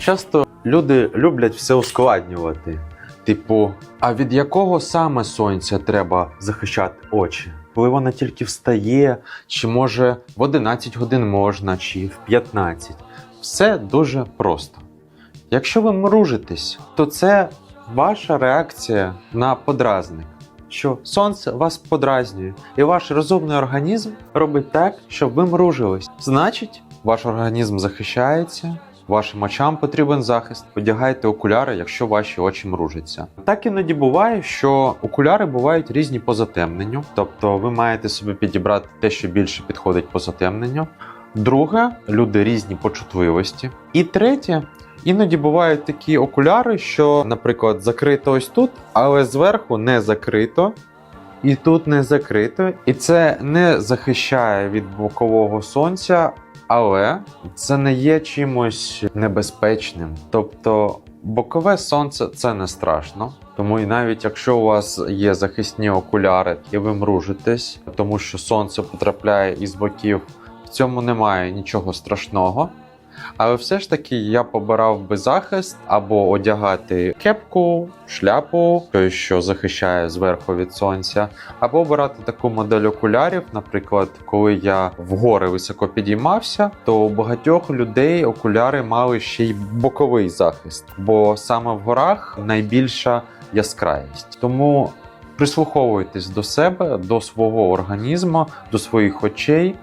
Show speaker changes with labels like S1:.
S1: Часто люди люблять все ускладнювати. Типу, а від якого саме сонця треба захищати очі? Коли вона тільки встає, чи може в 11 годин можна, чи в 15. Все дуже просто. Якщо ви мружитесь, то це ваша реакція на подразник, що сонце вас подразнює, і ваш розумний організм робить так, щоб ви мружились. Значить, ваш організм захищається. Вашим очам потрібен захист. Одягайте окуляри, якщо ваші очі мружаться. Так іноді буває, що окуляри бувають різні по затемненню, тобто ви маєте собі підібрати те, що більше підходить по затемненню. Друге, люди різні по чутливості. І третє, іноді бувають такі окуляри, що, наприклад, закрито ось тут, але зверху не закрито. І тут не закрито, і це не захищає від бокового сонця, але це не є чимось небезпечним. Тобто бокове сонце це не страшно. Тому і навіть якщо у вас є захисні окуляри і ви мружитесь, тому що сонце потрапляє із боків, в цьому немає нічого страшного. Але все ж таки я побирав би захист або одягати кепку, шляпу, що захищає зверху від сонця, або обирати таку модель окулярів. Наприклад, коли я в гори високо підіймався, то у багатьох людей окуляри мали ще й боковий захист, бо саме в горах найбільша яскравість. Тому прислуховуйтесь до себе, до свого організму, до своїх очей.